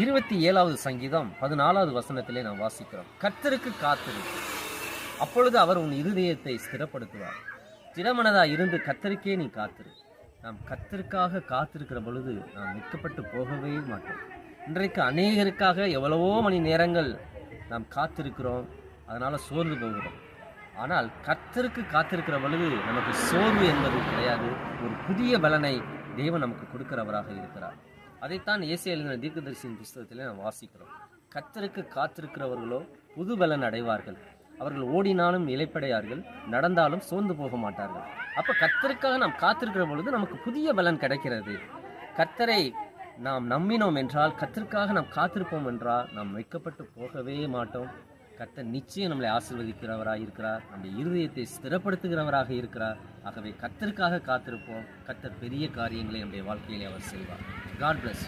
இருபத்தி ஏழாவது சங்கீதம் பதினாலாவது வசனத்திலே நாம் வாசிக்கிறோம். கர்த்தருக்கு காத்திரு. அப்பொழுது அவர் உன் இருதயத்தை ஸ்திரப்படுத்துவார். திடமனதா இருந்து கத்தருக்கே நீ காத்திரு. நாம் கத்தருக்காக காத்திருக்கிற பொழுது நாம் வெட்கப்பட்டு போகவே மாட்டோம். இன்றைக்கு அநேகருக்காக எவ்வளவோ மணி நேரங்கள் நாம் காத்திருக்கிறோம். அதனால் சோர்ந்து போகிறோம். ஆனால் கத்தருக்கு காத்திருக்கிற பொழுது நமக்கு சோர்வு என்பது கிடையாது. ஒரு புதிய பலனை தேவன் நமக்கு கொடுக்கிறவராக இருக்கிறார். அதைத்தான் இயேசு எழுதின தீர்க்கதரிசியின் புஸ்தகத்தில் நாம் வாசிக்கிறோம். கத்தருக்கு காத்திருக்கிறவர்களோ புது பலன் அடைவார்கள். அவர்கள் ஓடினாலும் இலைப்படையார்கள் நடந்தாலும் சோர்ந்து போக மாட்டார்கள். அப்ப கத்தருக்காக நாம் காத்திருக்கிற பொழுது நமக்கு புதிய பலன் கிடைக்கிறது. கத்தரை நாம் நம்பினோம் என்றால் கத்திற்காக நாம் காத்திருப்போம் என்றால் நாம் வைக்கப்பட்டு போகவே மாட்டோம். கர்த்தர் நிச்சயம் நம்மளை ஆசிர்வதிக்கிறவராக இருக்கிறார் நம்முடைய இருதயத்தை ஸ்திரப்படுத்துகிறவராக இருக்கிறார். ஆகவே கத்தருக்காக காத்திருப்போம். கத்தர் பெரிய காரியங்களை நம்முடைய வாழ்க்கையிலே அவர் செய்வார். God plus